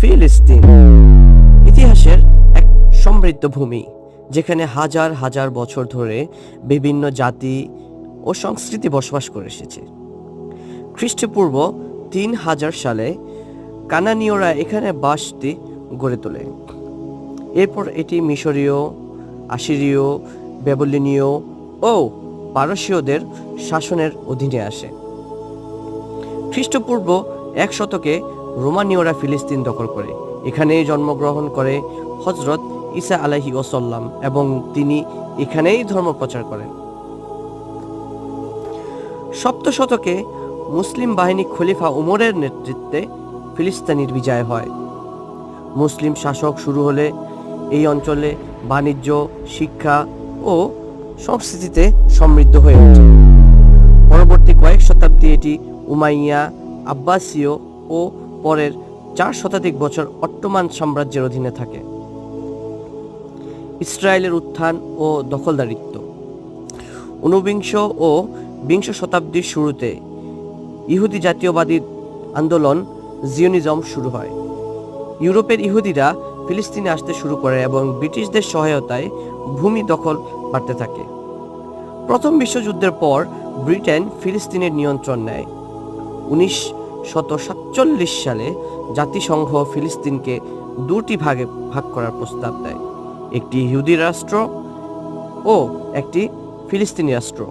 ফিলিস্তিন। ইতিহাসের এক সমৃদ্ধ ভূমি, যেখানে হাজার হাজার বছর ধরে বিভিন্ন জাতি ও সংস্কৃতি বসবাস করে এসেছে। খ্রিস্টপূর্ব তিন হাজার সালে কানানীয়রা এখানে বাসটি গড়ে তোলে। এরপর এটি মিশরীয়, আশিরীয়, বেবলিনীয় ও পারসীয়দের শাসনের অধীনে আসে। খ্রিস্টপূর্ব এক শতকে রোমানীয়রা ফিলিস্তিন দখল করে। এখানেই জন্মগ্রহণ করে হজরত ঈসা আলাহি ওসাল্লাম এবং তিনি এখানেই ধর্ম প্রচার করেন। সপ্ত শতকে মুসলিম বাহিনী খলিফা উমরের নেতৃত্বে ফিলিস্তিনির বিজয় হয়। মুসলিম শাসক শুরু হলে এই অঞ্চলে বাণিজ্য, শিক্ষা ও সংস্কৃতিতে সমৃদ্ধ হয়ে ওঠে। পরবর্তী কয়েক শতাব্দী এটি উমাইয়া, আব্বাসীয় ও পরের চার শতাধিক বছর অট্টমান সাম্রাজ্যের অধীনে থাকে। ইসরায়েলের উত্থান ও দখলদারিত্ব। ঊনবিংশ ও বিংশ শতাব্দীর শুরুতে ইহুদি জাতীয়বাদী আন্দোলন জিওনিজম শুরু হয়। ইউরোপের ইহুদিরা ফিলিস্তিনে আসতে শুরু করে এবং ব্রিটিশদের সহায়তায় ভূমি দখল বাড়তে থাকে। প্রথম বিশ্বযুদ্ধের পর ব্রিটেন ফিলিস্তিনের নিয়ন্ত্রণ নেয়। উনিশ সাতচল্লিশ সালে জাতিসংঘ ফিলিস্তিনকে দুটি ভাগে ভাগ করার প্রস্তাব দেয়। একটি ইহুদি রাষ্ট্র ও একটি ফিলিস্তিনি রাষ্ট্র।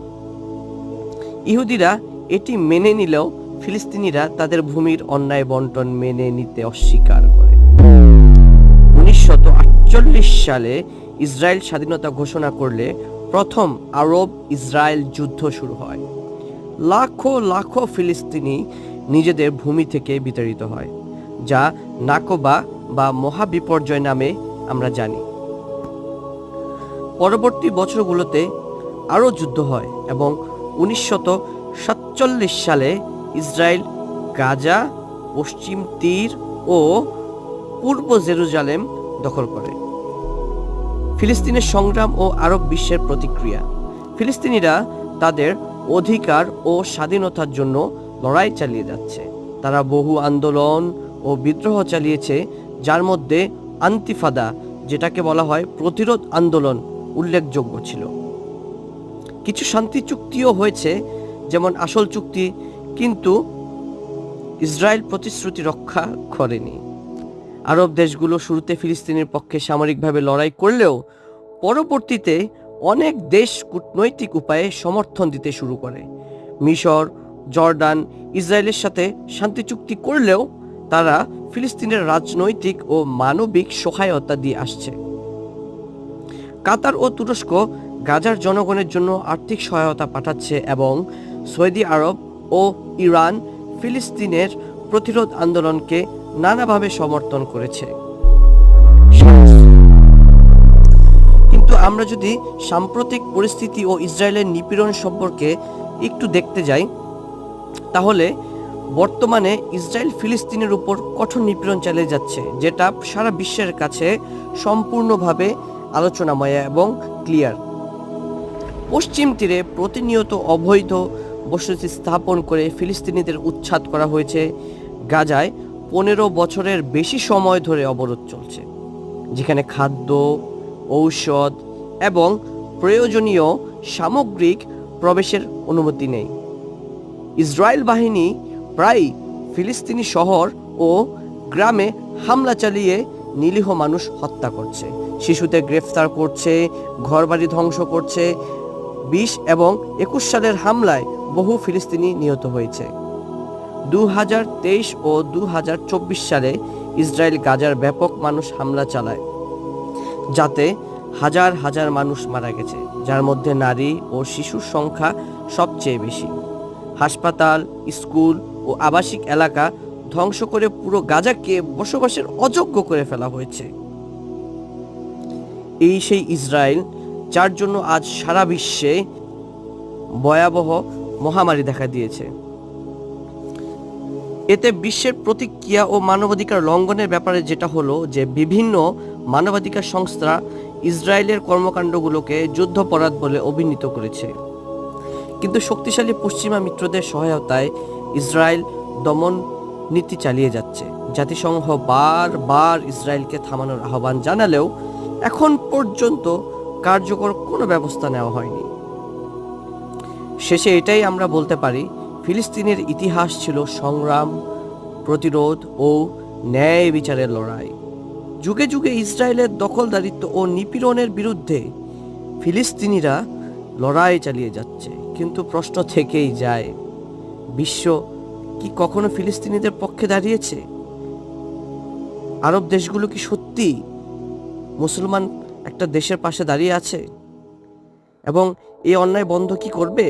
ইহুদিরা এটি মেনে নিলেও ফিলিস্তিনিরা তাদের ভূমির অন্যায় বন্টন মেনে নিতে অস্বীকার করে। উনিশশত সালে ইসরায়েল স্বাধীনতা ঘোষণা করলে প্রথম আরব ইসরায়েল যুদ্ধ শুরু হয়। লাখো লাখো ফিলিস্তিনি নিজেদের ভূমি থেকে বিতাড়িত হয়, যা নাকোবা বা মহাবিপর্যয় নামে আমরা জানি। পরবর্তী বছরগুলোতে আরও যুদ্ধ হয় এবং উনিশশত সাতচল্লিশ সালে ইসরায়েল, গাজা, পশ্চিম তীর ও পূর্ব জেরুজালেম দখল করে। ফিলিস্তিনের সংগ্রাম ও আরব বিশ্বের প্রতিক্রিয়া। ফিলিস্তিনিরা তাদের অধিকার ও স্বাধীনতার জন্য লড়াই চালিয়ে যাচ্ছে। তারা বহু আন্দোলন ও বিদ্রোহ চালিয়েছে, যার মধ্যে আন্তিফাদা, যেটাকে বলা হয় প্রতিরোধ আন্দোলন, উল্লেখযোগ্য ছিল। কিছু শান্তি চুক্তিও হয়েছে, যেমন আসল চুক্তি, কিন্তু ইসরায়েল প্রতিশ্রুতি রক্ষা করেনি। আরব দেশগুলো শুরুতে ফিলিস্তিনের পক্ষে সামরিকভাবে লড়াই করলেও পরবর্তীতে অনেক দেশ কূটনৈতিক উপায়ে সমর্থন দিতে শুরু করে। মিশর জর্ডান ইসরায়েলের সাথে শান্তি চুক্তি করলেও তারা ফিলিস্তিনের রাজনৈতিক ও মানবিক সহায়তা দিয়ে আসছে। কাতার ও তুরস্ক গাজার জনগণের জন্য আর্থিক সহায়তা পাঠাচ্ছে এবং সৌদি আরব ও ইরান ফিলিস্তিনের প্রতিরোধ আন্দোলনকে নানাভাবে সমর্থন করেছে। কিন্তু আমরা যদি সাম্প্রতিক পরিস্থিতি ও ইসরায়েলের নিপীড়ন সম্পর্কে একটু দেখতে যাই তাহলে বর্তমানে ইসরায়েল ফিলিস্তিনের উপর কঠোর নিপীড়ন চালিয়ে যাচ্ছে, যেটা সারা বিশ্বের কাছে সম্পূর্ণভাবে আলোচনাময় এবং ক্লিয়ার। পশ্চিম তীরে প্রতিনিয়ত অবৈধ বসতি স্থাপন করে ফিলিস্তিনিদের উচ্ছাদ করা হয়েছে। গাজায় পনেরো বছরের বেশি সময় ধরে অবরোধ চলছে, যেখানে খাদ্য, ঔষধ এবং প্রয়োজনীয় সামগ্রিক প্রবেশের অনুমতি নেই। ইসরায়েল বাহিনী প্রায় ফিলিস্তিনি শহর ও গ্রামে হামলা চালিয়ে নিরীহ মানুষ হত্যা করছে। শিশুদের গ্রেফতার করছে, ঘরবাড়ি ধ্বংস করছে। বিশ এবং একুশ সালের হামলায় বহু ফিলিস্তিনি নিহত হয়েছে। দু হাজার তেইশ ও দু হাজার চব্বিশ সালে ইসরায়েল গাজার ব্যাপক মানুষ হামলা চালায়, যাতে হাজার হাজার মানুষ মারা গেছে, যার মধ্যে নারী ও শিশুর সংখ্যা সবচেয়ে বেশি। হাসপাতাল, স্কুল ও আবাসিক এলাকা ধ্বংস করে পুরো গাজাকে বসবাসের অযোগ্য করে ফেলা হয়েছে। এই সেই ইসরায়েল, যার জন্য আজ সারা বিশ্বে ভয়াবহ মহামারী দেখা দিয়েছে। এতে বিশ্বের প্রতিক্রিয়া ও মানবাধিকার লঙ্ঘনের ব্যাপারে যেটা হলো যে বিভিন্ন মানবাধিকার সংস্থা ইসরায়েলের কর্মকাণ্ডগুলোকে যুদ্ধপরাধ বলে অভিহিত করেছে। কিন্তু শক্তিশালী পশ্চিমা মিত্রদের সহায়তায় ইসরায়েল দমন নীতি চালিয়ে যাচ্ছে। জাতিসংঘ বারবার ইসরায়েলকে থামানোর আহ্বান জানালেও এখন পর্যন্ত কার্যকর কোনো ব্যবস্থা নেওয়া হয়নি। শেষে এটাই আমরা বলতে পারি, ফিলিস্তিনের ইতিহাস ছিল সংগ্রাম, প্রতিরোধ ও ন্যায় বিচারের লড়াই। যুগে যুগে ইসরায়েলের দখলদারিত্ব ও নিপীড়নের বিরুদ্ধে ফিলিস্তিনিরা লড়াই চালিয়ে যাচ্ছে। কিন্তু প্রশ্ন থেকেই যায়, বিশ্ব কি কখনো ফিলিস্তিনিদের পক্ষে দাঁড়িয়েছে? আরব দেশগুলো কি সত্যি মুসলমান একটা দেশের পাশে দাঁড়িয়ে আছে? এবং এই অন্যায় বন্ধ কি করবে?